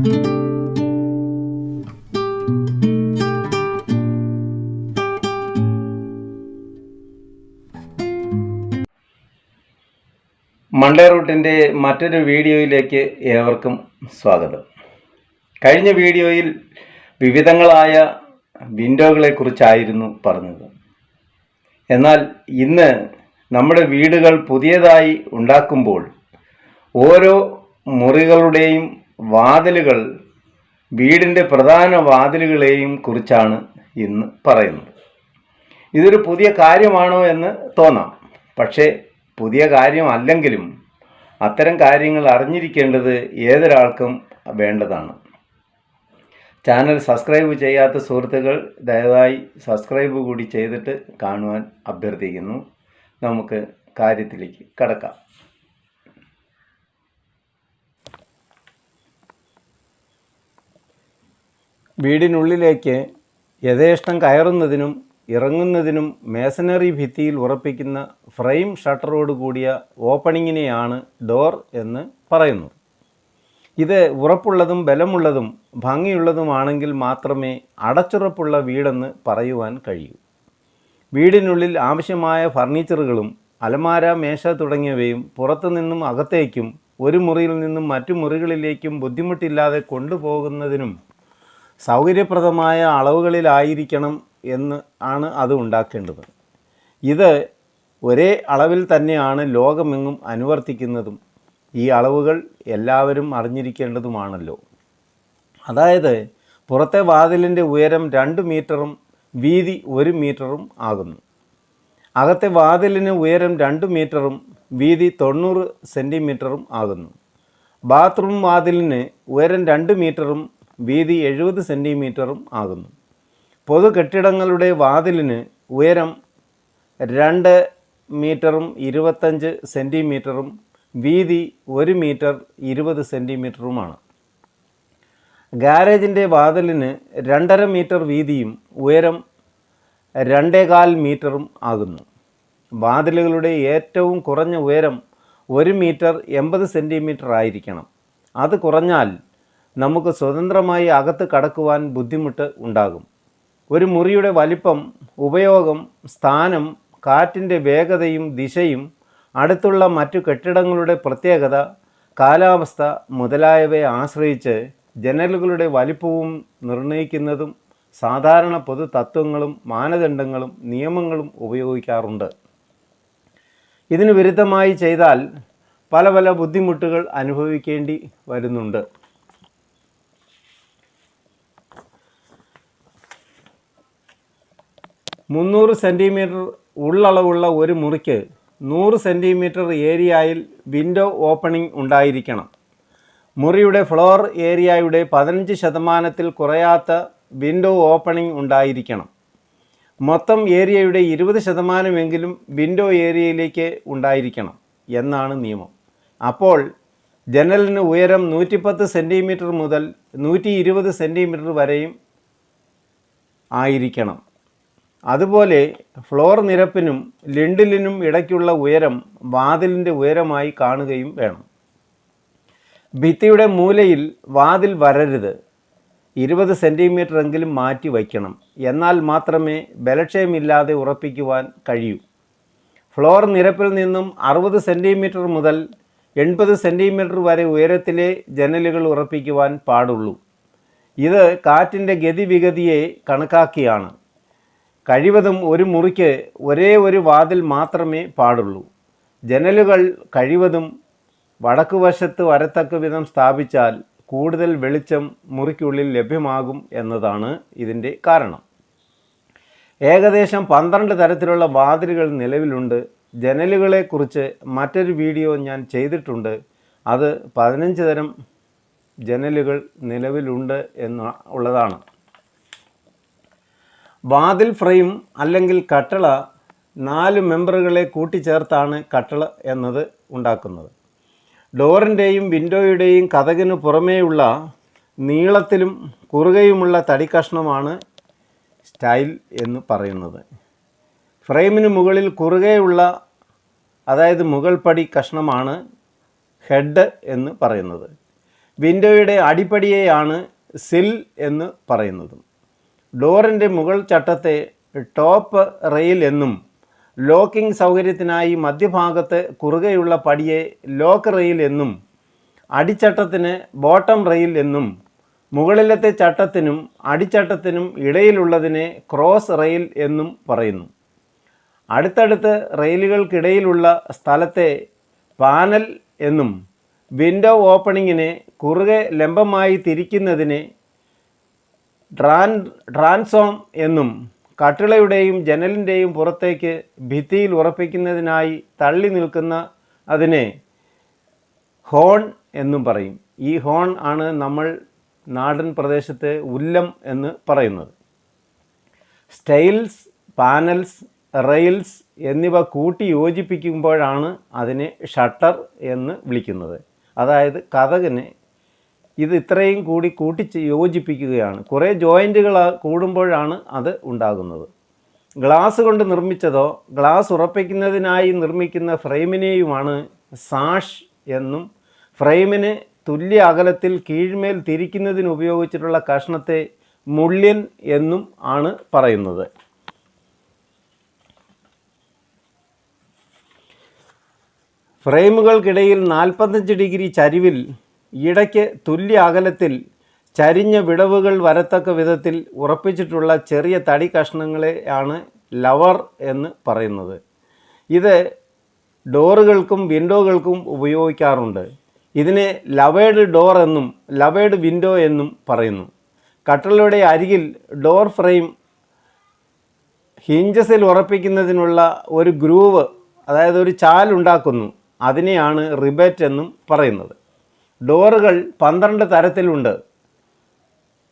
Monday റൂട്ടിന്റെ മറ്റൊരു വീഡിയോയിലേക്ക് ഏവർക്കും സ്വാഗതം. കഴിഞ്ഞ വീഡിയോയിൽ വിവിധങ്ങളായ വിൻഡോകളെക്കുറിച്ചായിരുന്നു പറഞ്ഞത്. എന്നാൽ ഇന്ന് നമ്മുടെ വീടുകൾ പുതിയതായി ഉണ്ടാക്കുമ്പോൾ ഓരോ മുറികളുടെയും വാതിലുകൾ വീടിന്റെ പ്രധാന വാതിലുകളെയും കുറിച്ചാണ് ഇന്ന് പറയുന്നത്. ഇതൊരു പുതിയ കാര്യമാണോ എന്ന് തോന്നാം. പക്ഷേ പുതിയ കാര്യമല്ലെങ്കിലും അത്തരം കാര്യങ്ങൾ അറിഞ്ഞിരിക്കേണ്ടത് ഏതൊരാൾക്കും വേണ്ടതാണ്. ചാനൽ സബ്സ്ക്രൈബ് ചെയ്യാത്ത സുഹൃത്തുക്കൾ ദയവായി സബ്സ്ക്രൈബ് കൂടി ചെയ്തിട്ട് കാണുവാൻ അഭ്യർത്ഥിക്കുന്നു. നമുക്ക് കാര്യത്തിലേക്ക് കടക്കാം. വീടിനുള്ളിലേക്ക് യഥേഷ്ടം കയറുന്നതിനും ഇറങ്ങുന്നതിനും മേസനറി ഭിത്തിയിൽ ഉറപ്പിക്കുന്ന ഫ്രെയിം ഷട്ടറോട് കൂടിയ ഓപ്പണിങ്ങിനെയാണ് ഡോർ എന്ന് പറയുന്നത് ഇത് ഉറപ്പുള്ളതും ബലമുള്ളതും ഭംഗിയുള്ളതുമാണെങ്കിൽ മാത്രമേ അടച്ചുറപ്പുള്ള വീടെന്ന് പറയുവാൻ കഴിയൂ. വീടിനുള്ളിൽ ആവശ്യമായ ഫർണിച്ചറുകളും അലമാര മേശ തുടങ്ങിയവയും പുറത്തുനിന്നും അകത്തേക്കും ഒരു മുറിയിൽ നിന്നും മറ്റു മുറികളിലേക്കും ബുദ്ധിമുട്ടില്ലാതെ കൊണ്ടുപോകുന്നതിനും സൗകര്യപ്രദമായ അളവുകളിലായിരിക്കണം എന്ന് ആണ് അത് ഉണ്ടാക്കേണ്ടത്. ഇത് ഒരേ അളവിൽ തന്നെയാണ് ലോകമെങ്ങും അനുവർത്തിക്കുന്നതും. ഈ അളവുകൾ എല്ലാവരും അറിഞ്ഞിരിക്കേണ്ടതുമാണല്ലോ. അതായത് പുറത്തെ വാതിലിന്റെ ഉയരം രണ്ട് മീറ്ററും വീതി ഒരു മീറ്ററും ആകുന്നു. അകത്തെ വാതിലിന് ഉയരം രണ്ട് മീറ്ററും വീതി തൊണ്ണൂറ് സെന്റിമീറ്ററും ആകുന്നു. ബാത്റൂം വാതിലിന് ഉയരം രണ്ട് മീറ്ററും വീതി എഴുപത് സെന്റിമീറ്ററും ആകുന്നു. പൊതു കെട്ടിടങ്ങളുടെ വാതിലിന് ഉയരം രണ്ട് മീറ്ററും ഇരുപത്തഞ്ച് സെന്റിമീറ്ററും വീതി ഒരു മീറ്റർ ഇരുപത് സെന്റിമീറ്ററുമാണ് ഗാരേജിന്റെ വാതിലിന് രണ്ടര മീറ്റർ വീതിയും ഉയരം രണ്ടേകാൽ മീറ്ററും ആകുന്നു. വാതിലുകളുടെ ഏറ്റവും കുറഞ്ഞ ഉയരം ഒരു മീറ്റർ എൺപത് സെന്റിമീറ്റർ ആയിരിക്കണം അത് കുറഞ്ഞാൽ നമുക്ക് സ്വതന്ത്രമായി അകത്ത് കടക്കുവാൻ ബുദ്ധിമുട്ട് ഉണ്ടാകും. ഒരു മുറിയുടെ വലിപ്പം ഉപയോഗം സ്ഥാനം കാറ്റിന്റെ വേഗതയും ദിശയും അടുത്തുള്ള മറ്റു കെട്ടിടങ്ങളുടെ പ്രത്യേകത കാലാവസ്ഥ മുതലായവയെ ആശ്രയിച്ച് ജനലുകളുടെ വലിപ്പവും നിർണയിക്കുന്നതും സാധാരണ പൊതു തത്വങ്ങളും മാനദണ്ഡങ്ങളും നിയമങ്ങളും ഉപയോഗിക്കാറുണ്ട്. ഇതിന് വിരുദ്ധമായി ചെയ്താൽ പല പല ബുദ്ധിമുട്ടുകൾ അനുഭവിക്കേണ്ടി വരുന്നുണ്ട്. മുന്നൂറ് സെന്റിമീറ്റർ ഉള്ളളവുള്ള ഒരു മുറിക്ക് നൂറ് സെന്റിമീറ്റർ ഏരിയയിൽ വിൻഡോ ഓപ്പണിംഗ് ഉണ്ടായിരിക്കണം. മുറിയുടെ ഫ്ലോർ ഏരിയയുടെ പതിനഞ്ച് ശതമാനത്തിൽ കുറയാത്ത വിൻഡോ ഓപ്പണിംഗ് ഉണ്ടായിരിക്കണം. മൊത്തം ഏരിയയുടെ ഇരുപത് ശതമാനമെങ്കിലും വിൻഡോ ഏരിയയിലേക്ക് ഉണ്ടായിരിക്കണം എന്നാണ് നിയമം. അപ്പോൾ ജനലിന് ഉയരം നൂറ്റിപ്പത്ത് സെന്റിമീറ്റർ മുതൽ നൂറ്റി ഇരുപത് സെന്റിമീറ്റർ വരെയും ആയിരിക്കണം. അതുപോലെ ഫ്ലോർ നിരപ്പിനും ലിണ്ടിലിനും ഇടയ്ക്കുള്ള ഉയരം വാതിലിന്റെ ഉയരമായി കാണുകയും വേണം. ഭിത്തിയുടെ മൂലയിൽ വാതിൽ വരരുത്. ഇരുപത് എങ്കിലും മാറ്റി വയ്ക്കണം. എന്നാൽ മാത്രമേ ബലക്ഷയമില്ലാതെ ഉറപ്പിക്കുവാൻ കഴിയൂ. ഫ്ലോർ നിരപ്പിൽ നിന്നും അറുപത് സെന്റിമീറ്റർ മുതൽ എൺപത് സെന്റിമീറ്റർ വരെ ഉയരത്തിലെ ജനലുകൾ ഉറപ്പിക്കുവാൻ പാടുള്ളൂ. ഇത് കാറ്റിന്റെ ഗതിവിഗതിയെ കണക്കാക്കിയാണ്. കഴിവതും ഒരു മുറിക്ക് ഒരേ ഒരു വാതിൽ മാത്രമേ പാടുള്ളൂ. ജനലുകൾ കഴിവതും വടക്കുവശത്ത് വരത്തക്ക വിധം സ്ഥാപിച്ചാൽ കൂടുതൽ വെളിച്ചം മുറിക്കുള്ളിൽ ലഭ്യമാകും എന്നതാണ് ഇതിന്റെ കാരണം. ഏകദേശം പന്ത്രണ്ട് തരത്തിലുള്ള വാതിലുകൾ നിലവിലുണ്ട്. ജനലുകളെക്കുറിച്ച് മറ്റൊരു വീഡിയോ ഞാൻ ചെയ്തിട്ടുണ്ട്. അത് പതിനഞ്ച് തരം ജനലുകൾ നിലവിലുണ്ട് എന്ന് ഉള്ളതാണ്. വാതിൽ ഫ്രെയിം അല്ലെങ്കിൽ കട്ടള നാല് മെമ്പറുകളെ കൂട്ടിച്ചേർത്താണ് കട്ടള എന്നത് ഉണ്ടാക്കുന്നത്. ഡോറിന്റെയും വിൻഡോയുടെയും കഥകിന് പുറമേയുള്ള നീളത്തിലും കുറുകയുമുള്ള തടിക്കഷ്ണമാണ് സ്റ്റൈൽ എന്ന് പറയുന്നത്. ഫ്രെയിമിന് മുകളിൽ കുറുകെയുള്ള അതായത് മുകൾ പടി കഷ്ണമാണ് ഹെഡ് എന്ന് പറയുന്നത്. വിൻഡോയുടെ അടിപ്പടിയെയാണ് സിൽ എന്ന് പറയുന്നത്. ഡോറിന്റെ മുകൾ ചട്ടത്തെ ടോപ്പ് റെയിൽ എന്നും ലോക്കിംഗ് സൗകര്യത്തിനായി മധ്യഭാഗത്ത് കുറുകെയുള്ള പടിയെ ലോക്ക് റെയിൽ എന്നും അടിച്ചട്ടത്തിന് ബോട്ടം റെയിൽ എന്നും മുകളിലത്തെ ചട്ടത്തിനും അടിച്ചട്ടത്തിനും ഇടയിലുള്ളതിനെ ക്രോസ് റെയിൽ എന്നും പറയുന്നു. അടുത്തടുത്ത് റെയിലുകൾക്കിടയിലുള്ള സ്ഥലത്തെ പാനൽ എന്നും വിൻഡോ ഓപ്പണിങ്ങിനെ കുറുകെ ലംബമായി തിരിക്കുന്നതിനെ ട്രാൻ ഡ്രാൻസോം എന്നും കട്ടിളയുടെയും ജനലിന്റെയും പുറത്തേക്ക് ഭിത്തിയിൽ ഉറപ്പിക്കുന്നതിനായി തള്ളി നിൽക്കുന്ന അതിനെ ഹോൺ എന്നും പറയും. ഈ ഹോൺ ആണ് നമ്മൾ നാടൻ പ്രദേശത്തെ ഉല്ലം എന്ന് പറയുന്നത്. സ്റ്റൈൽസ് പാനൽസ് റെയിൽസ് എന്നിവ കൂട്ടി യോജിപ്പിക്കുമ്പോഴാണ് അതിനെ ഷട്ടർ എന്ന് വിളിക്കുന്നത്. അതായത് കഥകിനെ ഇത് ഇത്രയും കൂടി കൂട്ടി യോജിപ്പിക്കുകയാണ്. കുറേ ജോയിന്റുകൾ കൂടുമ്പോഴാണ് അത് ഉണ്ടാകുന്നത്. ഗ്ലാസ് കൊണ്ട് നിർമ്മിച്ചതോ ഗ്ലാസ് ഉറപ്പിക്കുന്നതിനായി നിർമ്മിക്കുന്ന ഫ്രെയിമിനെയുമാണ് സാഷ് എന്നും ഫ്രെയിമിന് തുല്യ അകലത്തിൽ കീഴ്മേൽ തിരിക്കുന്നതിന് ഉപയോഗിച്ചിട്ടുള്ള കഷ്ണത്തെ മുള്ളിൻ എന്നും ആണ് പറയുന്നത്. ഫ്രെയിമുകൾക്കിടയിൽ നാൽപ്പത്തഞ്ച് ഡിഗ്രി ചരിവിൽ ഇടയ്ക്ക് തുല്യ അകലത്തിൽ ചരിഞ്ഞ വിടവുകൾ വരത്തക്ക വിധത്തിൽ ഉറപ്പിച്ചിട്ടുള്ള ചെറിയ തടി കഷ്ണങ്ങളെയാണ് ലവർ എന്ന് പറയുന്നത്. ഇത് ഡോറുകൾക്കും വിൻഡോകൾക്കും ഉപയോഗിക്കാറുണ്ട്. ഇതിനെ ലവേഡ് ഡോർ എന്നും ലവേഡ് വിൻഡോ എന്നും പറയുന്നു. കട്ടളയുടെ അരികിൽ ഡോർ ഫ്രെയിം ഹിഞ്ചസിൽ ഉറപ്പിക്കുന്നതിനുള്ള ഒരു ഗ്രൂവ് അതായത് ഒരു ചാൽ ഉണ്ടാക്കുന്നു. അതിനെയാണ് റിബറ്റ് എന്നും പറയുന്നത്. ഡോറുകൾ പന്ത്രണ്ട് തരത്തിലുണ്ട്.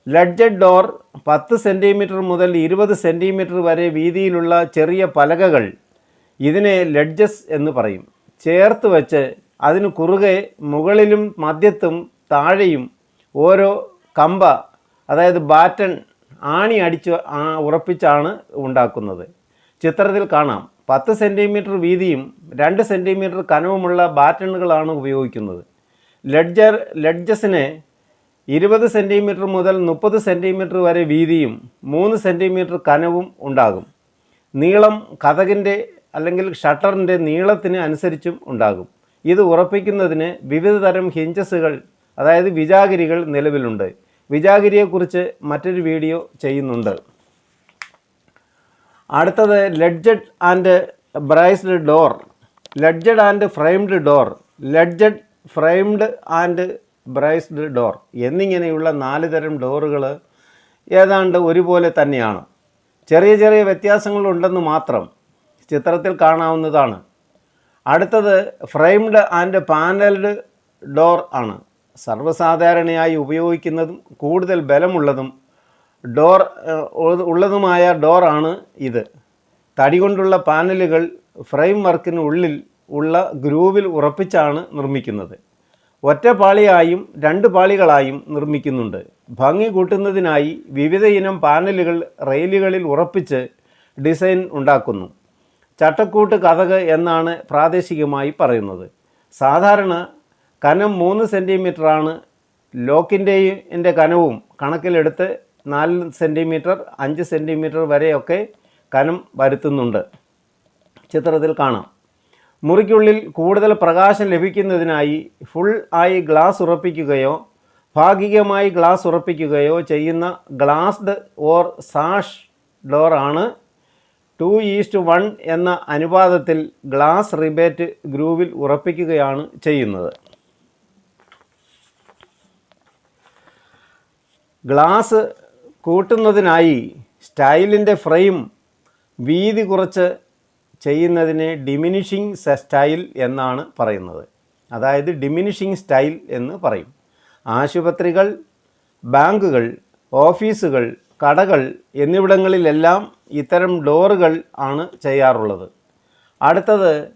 ലഡ്ജഡ് ഡോർ പത്ത് സെന്റിമീറ്റർ മുതൽ ഇരുപത് സെന്റിമീറ്റർ വരെ വീതിയിലുള്ള ചെറിയ പലകകൾ ഇതിനെ ലഡ്ജസ് എന്ന് പറയും. ചേർത്ത് വച്ച് അതിന് കുറുകെ മുകളിലും മധ്യത്തും താഴെയും ഓരോ കമ്പ അതായത് ബാറ്റൺ ആണി അടിച്ച് ഉറപ്പിച്ചാണ് ഉണ്ടാക്കുന്നത്. ചിത്രത്തിൽ കാണാം. പത്ത് സെന്റിമീറ്റർ വീതിയും രണ്ട് സെന്റിമീറ്റർ കനവുമുള്ള ബാറ്റണുകളാണ് ഉപയോഗിക്കുന്നത്. ലഡ്ജർ ലഡ്ജസിന് ഇരുപത് സെന്റിമീറ്റർ മുതൽ മുപ്പത് സെന്റിമീറ്റർ വരെ വീതിയും മൂന്ന് സെന്റിമീറ്റർ കനവും ഉണ്ടാകും. നീളം കഥകിന്റെ അല്ലെങ്കിൽ ഷട്ടറിന്റെ നീളത്തിന് അനുസരിച്ചും ഉണ്ടാകും. ഇത് ഉറപ്പിക്കുന്നതിന് വിവിധ തരം ഹിഞ്ചസുകൾ അതായത് വിജാഗിരികൾ നിലവിലുണ്ട്. വിജാഗിരിയെക്കുറിച്ച് മറ്റൊരു വീഡിയോ ചെയ്യുന്നുണ്ട്. അടുത്തത് ledged and braced door ledged and framed door ledged framed and braced door എന്നിങ്ങനെയുള്ള നാല് തരം ഡോറുകൾ ഏതാണ്ട് ഒരുപോലെ തന്നെയാണ്. ചെറിയ ചെറിയ വ്യത്യാസങ്ങളുണ്ടെന്ന് മാത്രം ചിത്രത്തിൽ കാണാവുന്നതാണ്. അടുത്തത് ഫ്രെയിംഡ് ആൻഡ് പാനൽഡ് ഡോർ ആണ്. സർവസാധാരണയായി ഉപയോഗിക്കുന്നതും കൂടുതൽ ബലമുള്ളതും ഡോർ ഉള്ളതുമായ ഡോറാണ് ഇത്. തടി കൊണ്ടുള്ള പാനലുകൾ ഫ്രെയിം വർക്കിന് ഉള്ളിൽ ഉള്ള ഗ്രൂവിൽ ഉറപ്പിച്ചാണ് നിർമ്മിക്കുന്നത്. ഒറ്റ പാളിയായും രണ്ട് പാളികളായും നിർമ്മിക്കുന്നുണ്ട്. ഭംഗി കൂട്ടുന്നതിനായി വിവിധ ഇനം പാനലുകൾ റെയിലുകളിൽ ഉറപ്പിച്ച് ഡിസൈൻ ഉണ്ടാക്കുന്നു. ചട്ടക്കൂട്ട് കഥക് എന്നാണ് പ്രാദേശികമായി പറയുന്നത്. സാധാരണ കനം മൂന്ന് സെന്റിമീറ്ററാണ് ലോക്കിന്റെയും കനവും കണക്കിലെടുത്ത് നാല് സെന്റിമീറ്റർ അഞ്ച് സെന്റിമീറ്റർ വരെയൊക്കെ കനം വരുത്തുന്നുണ്ട്. ചിത്രത്തിൽ കാണാം. മുറിക്കുള്ളിൽ കൂടുതൽ പ്രകാശം ലഭിക്കുന്നതിനായി ഫുൾ ആയി ഗ്ലാസ് ഉറപ്പിക്കുകയോ ഭാഗികമായി ഗ്ലാസ് ഉറപ്പിക്കുകയോ ചെയ്യുന്ന ഗ്ലാസ്ഡ് ഓർ സാഷ് ഡോറാണ് ടു ഈസ്റ്റ് വൺ എന്ന അനുപാതത്തിൽ ഗ്ലാസ് റിബേറ്റ് ഗ്രൂവിൽ ഉറപ്പിക്കുകയാണ് ചെയ്യുന്നത്. ഗ്ലാസ് കൂട്ടുന്നതിനായി സ്റ്റൈലിന്റെ ഫ്രെയിം വീതി കുറച്ച് ചെയ്യുന്നതിനെ ഡിമിനിഷിങ് സ്റ്റൈൽ എന്നാണ് പറയുന്നത്. അതായത് ഡിമിനിഷിങ് സ്റ്റൈൽ എന്ന് പറയും. ആശുപത്രികൾ ബാങ്കുകൾ ഓഫീസുകൾ കടകൾ എന്നിവിടങ്ങളിലെല്ലാം ഇത്തരം ഡോറുകൾ ആണ് ചെയ്യാറുള്ളത്. അടുത്തത്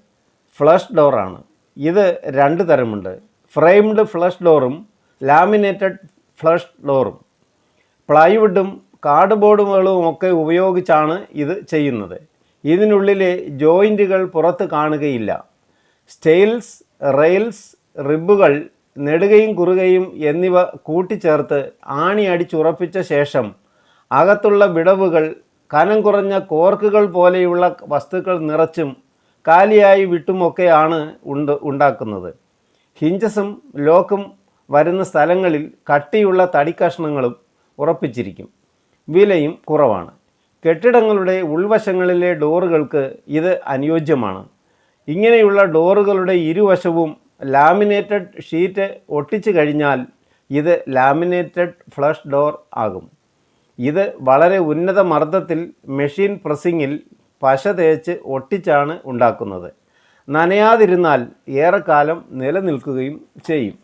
ഫ്ലഷ് ഡോറാണ് ഇത് രണ്ട് തരമുണ്ട്. ഫ്രെയിംഡ് ഫ്ലഷ് ഡോറും ലാമിനേറ്റഡ് ഫ്ലഷ് ഡോറും പ്ലൈവുഡും കാർഡ്ബോർഡുകളും ഒക്കെ ഉപയോഗിച്ചാണ് ഇത് ചെയ്യുന്നത്. ഇതിനുള്ളിലെ ജോയിന്റുകൾ പുറത്ത് കാണുകയില്ല. സ്റ്റെയിൽസ് റെയിൽസ് റിബുകൾ നെടുകയും കുറുകയും എന്നിവ കൂട്ടിച്ചേർത്ത് ആണി അടിച്ചുറപ്പിച്ച ശേഷം അകത്തുള്ള വിടവുകൾ കനം കുറഞ്ഞ കോർക്കുകൾ പോലെയുള്ള വസ്തുക്കൾ നിറച്ചും കാലിയായി വിട്ടുമൊക്കെയാണ് ഉണ്ട് ഉണ്ടാക്കുന്നത്. ഹിഞ്ചസും ലോക്കും വരുന്ന സ്ഥലങ്ങളിൽ കട്ടിയുള്ള തടിക്കഷ്ണങ്ങളും ഉറപ്പിച്ചിരിക്കും. വിലയും കുറവാണ്. കെട്ടിടങ്ങളുടെ ഉൾവശങ്ങളിലെ ഡോറുകൾക്ക് ഇത് അനുയോജ്യമാണ്. ഇങ്ങനെയുള്ള ഡോറുകളുടെ ഇരുവശവും ലാമിനേറ്റഡ് ഷീറ്റ് ഒട്ടിച്ചു കഴിഞ്ഞാൽ ഇത് ലാമിനേറ്റഡ് ഫ്ലഷ് ഡോർ ആകും. ഇത് വളരെ ഉന്നത മർദ്ദത്തിൽ മെഷീൻ പ്രസ്സിങ്ങിൽ പശ തേച്ച് ഒട്ടിച്ചാണ് ഉണ്ടാക്കുന്നത്. നനയാതിരുന്നാൽ ഏറെക്കാലം നിലനിൽക്കുകയും ചെയ്യും.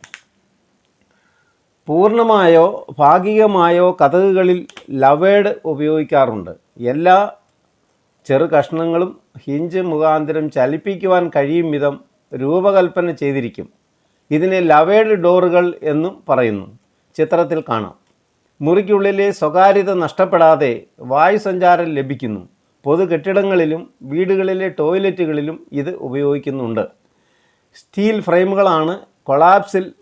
പൂർണമായോ ഭാഗികമായോ കഥകുകളിൽ ലവേഡ് ഉപയോഗിക്കാറുണ്ട്. എല്ലാ ചെറു കഷ്ണങ്ങളും ഹിഞ്ച് മുഖാന്തരം ചലിപ്പിക്കുവാൻ കഴിയും വിധം രൂപകൽപ്പന ചെയ്തിരിക്കും. ഇതിനെ ലവേഡ് ഡോറുകൾ എന്നും പറയുന്നു. ചിത്രത്തിൽ കാണാം. മുറിക്കുള്ളിലെ സ്വകാര്യത നഷ്ടപ്പെടാതെ വായുസഞ്ചാരം ലഭിക്കുന്നു. പൊതു കെട്ടിടങ്ങളിലും വീടുകളിലെ ടോയ്ലറ്റുകളിലും ഇത് ഉപയോഗിക്കുന്നുണ്ട്. സ്റ്റീൽ ഫ്രെയിമുകളാണ് കൊളാപ്സിൽ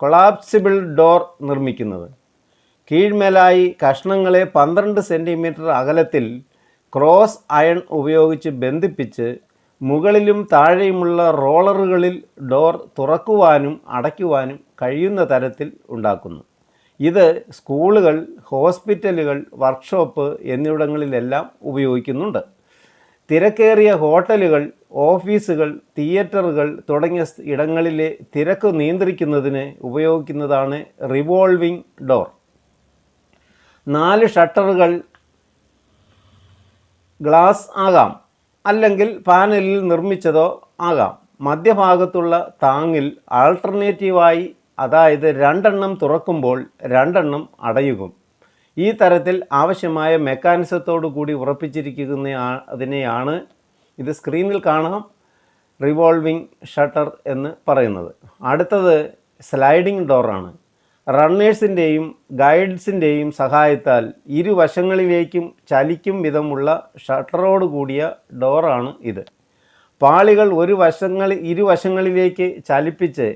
കൊളാപ്സിബിൾ ഡോർ നിർമ്മിക്കുന്നത്. കീഴ്മേലായി കഷ്ണങ്ങളെ പന്ത്രണ്ട് സെന്റിമീറ്റർ അകലത്തിൽ ക്രോസ് അയൺ ഉപയോഗിച്ച് ബന്ധിപ്പിച്ച് മുകളിലും താഴെയുമുള്ള റോളറുകളിൽ ഡോർ തുറക്കുവാനും അടയ്ക്കുവാനും കഴിയുന്ന തരത്തിൽ ഉണ്ടാക്കുന്നു. ഇത് സ്കൂളുകൾ ഹോസ്പിറ്റലുകൾ വർക്ക്ഷോപ്പ് എന്നിവിടങ്ങളിലെല്ലാം ഉപയോഗിക്കുന്നുണ്ട്. തിരക്കേറിയ ഹോട്ടലുകൾ ഓഫീസുകൾ തിയേറ്ററുകൾ തുടങ്ങിയ ഇടങ്ങളിലെ തിരക്ക് നിയന്ത്രിക്കുന്നതിന് ഉപയോഗിക്കുന്നതാണ് റിവോൾവിംഗ് ഡോർ. നാല് ഷട്ടറുകൾ ഗ്ലാസ് ആകാം അല്ലെങ്കിൽ പാനലിൽ നിർമ്മിച്ചതോ ആകാം. മധ്യഭാഗത്തുള്ള താങ്ങിൽ ആൾട്ടർനേറ്റീവായി അതായത് രണ്ടെണ്ണം തുറക്കുമ്പോൾ രണ്ടെണ്ണം അടയുകയും ഈ തരത്തിൽ ആവശ്യമായ മെക്കാനിസത്തോടു കൂടി ഉറപ്പിച്ചിരിക്കുന്ന അതിനെയാണ് ഇത് സ്ക്രീനിൽ കാണാം. റിവോൾവിംഗ് ഷട്ടർ എന്ന് പറയുന്നത്. അടുത്തത് സ്ലൈഡിംഗ് ഡോറാണ് റണ്ണേഴ്സിന്റെയും ഗൈഡ്സിന്റെയും സഹായത്താൽ ഇരുവശങ്ങളിലേക്കും ചലിക്കും വിധമുള്ള ഷട്ടറോട് കൂടിയ ഡോറാണ് ഇത്. പാളികൾ ഒരു വശങ്ങളിൽ ഇരുവശങ്ങളിലേക്ക് ചലിപ്പിച്ച്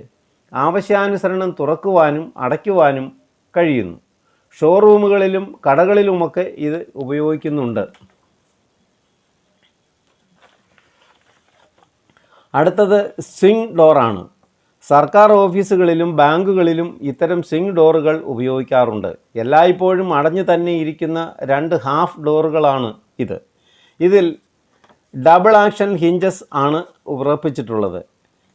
ആവശ്യാനുസരണം തുറക്കുവാനും അടയ്ക്കുവാനും കഴിയുന്നു. ഷോറൂമുകളിലും കടകളിലുമൊക്കെ ഇത് ഉപയോഗിക്കുന്നുണ്ട്. അടുത്തത് സ്വിംഗ് ഡോറാണ് സർക്കാർ ഓഫീസുകളിലും ബാങ്കുകളിലും ഇത്തരം സ്വിംഗ് ഡോറുകൾ ഉപയോഗിക്കാറുണ്ട്. എല്ലായ്പ്പോഴും അടഞ്ഞു തന്നെ ഇരിക്കുന്ന രണ്ട് ഹാഫ് ഡോറുകളാണ് ഇത്. ഇതിൽ ഡബിൾ ആക്ഷൻ ഹിഞ്ചസ് ആണ് ഉറപ്പിച്ചിട്ടുള്ളത്.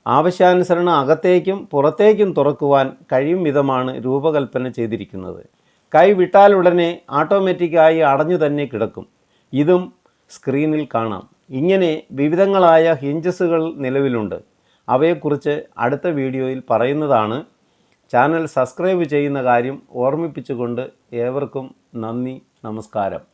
ആവശ്യാനുസരണം അകത്തേക്കും പുറത്തേക്കും തുറക്കുവാൻ കഴിയും വിധമാണ് രൂപകൽപ്പന ചെയ്തിരിക്കുന്നത്. കൈ വിട്ടാലുടനെ ഓട്ടോമാറ്റിക്കായി അടഞ്ഞു തന്നെ കിടക്കും. ഇതും സ്ക്രീനിൽ കാണാം. ഇങ്ങനെ വിവിധങ്ങളായ ഹിഞ്ചസുകൾ നിലവിലുണ്ട്. അവയെക്കുറിച്ച് അടുത്ത വീഡിയോയിൽ പറയുന്നതാണ്. ചാനൽ സബ്സ്ക്രൈബ് ചെയ്യുന്ന കാര്യം ഓർമ്മിപ്പിച്ചുകൊണ്ട് ഏവർക്കും നന്ദി നമസ്കാരം.